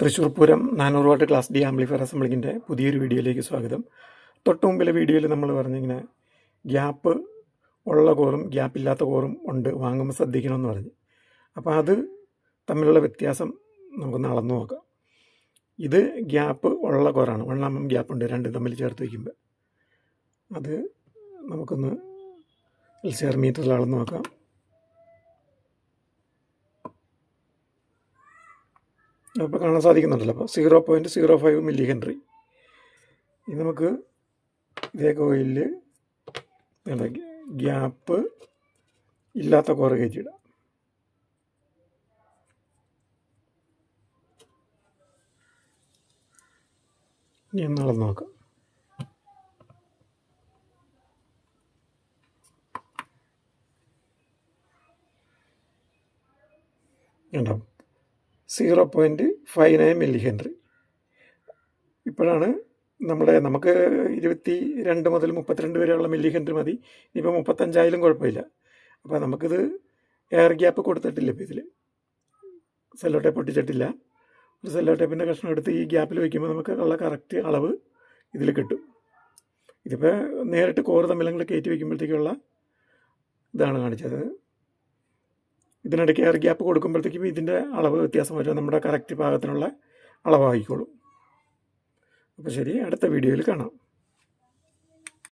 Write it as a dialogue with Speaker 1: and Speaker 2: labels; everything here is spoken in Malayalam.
Speaker 1: തൃശ്ശൂർ പൂരം നാനൂറ് വാട്ട് ക്ലാസ് ഡി ആംപ്ലിഫയർ അസംബ്ലിങ്ങിന്റെ പുതിയൊരു വീഡിയോയിലേക്ക് സ്വാഗതം. തൊട്ട് മുമ്പിലെ വീഡിയോയിൽ നമ്മൾ പറഞ്ഞിങ്ങനെ ഗ്യാപ്പ് ഉള്ള കോറും ഗ്യാപ്പ് ഇല്ലാത്ത കോറും ഉണ്ട് വാങ്ങുമ്പോൾ ശ്രദ്ധിക്കണമെന്ന് പറഞ്ഞു. അപ്പോൾ അത് തമ്മിലുള്ള വ്യത്യാസം നമുക്കൊന്ന് അളന്നു നോക്കാം. ഇത് ഗ്യാപ്പ് ഉള്ള കോറാണ് എം എം ഗ്യാപ്പ് ഉണ്ട് രണ്ടും തമ്മിൽ ചേർത്ത് വയ്ക്കുമ്പോൾ. അത് നമുക്കൊന്ന് എൽ സി ആർ മീറ്ററിൽ അളന്ന് നോക്കാം. അപ്പോൾ കാണാൻ സാധിക്കുന്നുണ്ടല്ലോ. അപ്പോൾ zero point zero five milli henry. ഇനി നമുക്ക് ഇതേ കോയിലിൽ ഗ്യാപ്പ് ഇല്ലാത്ത കോറ് കയറ്റിയിടാം ഇനി എന്നുള്ളത് നോക്കാം. ഉണ്ടാവും zero point five nine milli henry ഇപ്പോഴാണ് നമ്മുടെ നമുക്ക് ഇരുപത്തി രണ്ട് മുതൽ മുപ്പത്തിരണ്ട് വരെയുള്ള മില്ലി ഹെൻറി മതി. ഇനിയിപ്പോൾ മുപ്പത്തഞ്ചായാലും കുഴപ്പമില്ല. അപ്പോൾ നമുക്കിത് എയർ ഗ്യാപ്പ് കൊടുത്തിട്ടില്ല ഇപ്പോൾ ഇതിൽ സെല്ലോ ടേപ്പ് ഒട്ടിച്ചിട്ടില്ല ഒരു സെല്ലോ ടേപ്പിന്റെ കഷ്ണം എടുത്ത് ഈ ഗ്യാപ്പിൽ വയ്ക്കുമ്പോൾ നമുക്ക് ഉള്ള കറക്റ്റ് അളവ് ഇതിൽ കിട്ടും. ഇതിപ്പോൾ നേരിട്ട് കോർ തമ്മിലങ്ങൾ കയറ്റി വയ്ക്കുമ്പോഴത്തേക്കുള്ള ഇതാണ് കാണിച്ചത്. ഇതിനിടയ്ക്ക് എയർ ഗ്യാപ്പ് കൊടുക്കുമ്പോഴത്തേക്കും ഇതിന്റെ അളവ് വ്യത്യാസം വരും. നമ്മുടെ കറക്റ്റ് പാകത്തിനുള്ള അളവായിക്കോളും. അപ്പോൾ ശരി അടുത്ത വീഡിയോയിൽ കാണാം.